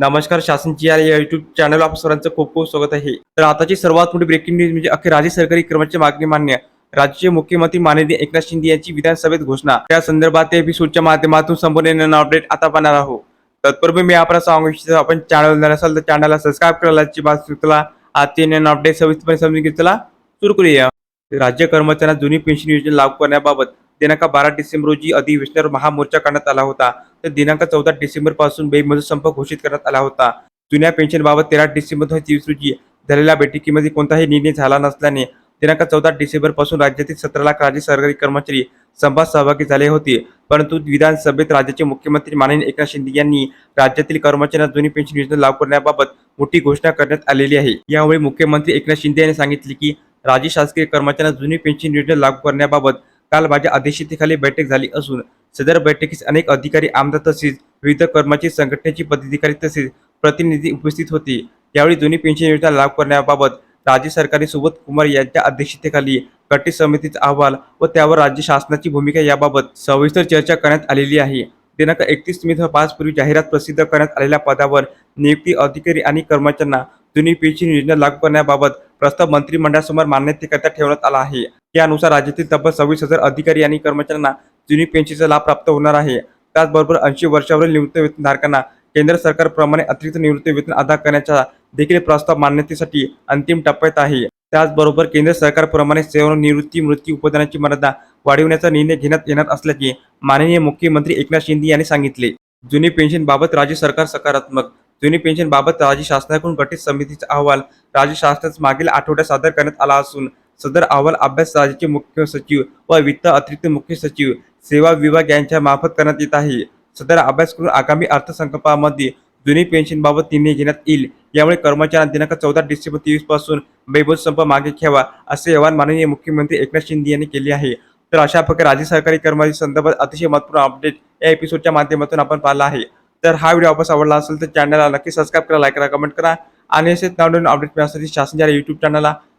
नमस्कार शासनची या YouTube channel आप सर्वांचं खूप खूप स्वागत आहे. तर आताची सर्वात मोठी ब्रेकिंग न्यूज म्हणजे अखेर राज्य सरकारी कर्मचारी मागणी मान्य राज्याचे मुख्यमंत्री माननीय एकनाथ शिंदे यांची विधानसभेत घोषणा. त्या संदर्भात एपिसोडच्या माध्यमातून संपूर्ण अपडेट आता पाहणार आहोत. तत्पूर्वी मी आपण सांगू इच्छितो आपण चॅनल असाल तर चॅनलला सबस्क्राईब करायची बात तुला आजचे अपडेट सविस्तरपणे समजून घेतला सुरू करूया. राज्य कर्मचाऱ्यांना जुनी पेन्शन योजना लागू करण्याबाबत दिनांक बारा डिसेंबर रोजी अधिवेशनावर महामोर्चा करण्यात आला होता. तर दिनांक चौदा डिसेंबरपासून बेमजूर संप घोषित करण्यात आला होता. जुन्या पेन्शनबाबत तेरा डिसेंबर दोन हजार तेवीस रोजी झालेल्या बैठकीमध्ये कोणताही निर्णय झाला नसल्याने दिनांक चौदा डिसेंबरपासून राज्यातील सतरा लाख राज्य सरकारी कर्मचारी संपात सहभागी झाले होते. परंतु विधानसभेत राज्याचे मुख्यमंत्री माननीय एकनाथ शिंदे यांनी राज्यातील कर्मचाऱ्यांना जुनी पेन्शन योजना लागू करण्याबाबत मोठी घोषणा करण्यात आलेली आहे. यावेळी मुख्यमंत्री एकनाथ शिंदे यांनी सांगितले की राज्य शासकीय कर्मचाऱ्यांना जुनी पेन्शन योजना लागू करण्याबाबत काल माझ्या अध्यक्षतेखाली बैठक झाली असून सदर बैठकीस अनेक अधिकारी आमदार तसेच विविध कर्मचारी संघटनेचे पदाधिकारी तसेच प्रतिनिधी उपस्थित होते. यावेळी जुनी पेन्शन योजना लागू करण्याबाबत राज्य सरकारने सुबोध कुमार यांच्या अध्यक्षतेखाली गट समितीचा अहवाल व त्यावर राज्य शासनाची भूमिका याबाबत सविस्तर चर्चा करण्यात आलेली आहे. दिनांक एकतीस मे पाच पूर्वी जाहिरात प्रसिद्ध करण्यात आलेल्या पदावर नियुक्ती अधिकारी आणि कर्मचाऱ्यांना जुनी पेन्शन योजना लागू करण्याबाबत प्रस्ताव मंत्रिमंडळासमोर मान्यतेकरता ठेवण्यात आला आहे. यानुसार राज्यातील तब्बल सव्वीस हजार अधिकारी आणि कर्मचाऱ्यांना जुनी पेन्शनचा लाभ प्राप्त होणार आहे. त्याचबरोबर ऐंशी वर्षावरील निवृत्त वेतनधारकांना केंद्र सरकारप्रमाणे अतिरिक्त निवृत्ती वेतन अदा करण्याचा देखील प्रस्ताव मान्यतेसाठी अंतिम टप्प्यात आहे. त्याचबरोबर केंद्र सरकारप्रमाणे सेवानिवृत्ती मृत्यू उपदानाची मर्यादा वाढविण्याचा निर्णय घेण्यात येणार असल्याचे माननीय मुख्यमंत्री एकनाथ शिंदे यांनी सांगितले. जुनी पेन्शन बाबत राज्य सरकार सकारात्मक. जुनी पेन्शन बाबत राज्य शासनाकडून गठीत समितीचा अहवाल राज्य शासनास मागील आठवड्यात सादर करण्यात आला असून सदर अहवाल अभ्यास राज्याचे मुख्य सचिव व वित्त अतिरिक्त मुख्य सचिव सेवा विभाग यांच्या मार्फत करण्यात येत आहे. सदर अभ्यास करून आगामी अर्थसंकल्पामध्ये जुनी पेन्शन बाबत निर्णय घेण्यात येईल. यामुळे कर्मचाऱ्यांना दिनांक चौदा डिसेंबर तेवीसपासून बेबोज संप मागे घ्यावा असे आवाहन माननीय मुख्यमंत्री एकनाथ शिंदे यांनी केले आहे. तर अशा प्रकारे राज्य सरकारी कर्मचारी संदर्भात अतिशय महत्त्वपूर्ण अपडेट या एपिसोडच्या माध्यमातून आपण पाहिला आहे. तर हा व्हिडिओ आपण आवडला असेल तर चॅनलला नक्की सबस्क्राईब करा लाईक करा कमेंट करा. आणि असेच नवनवीन अपडेट मिळण्यासाठी शासन युट्यूब चॅनलला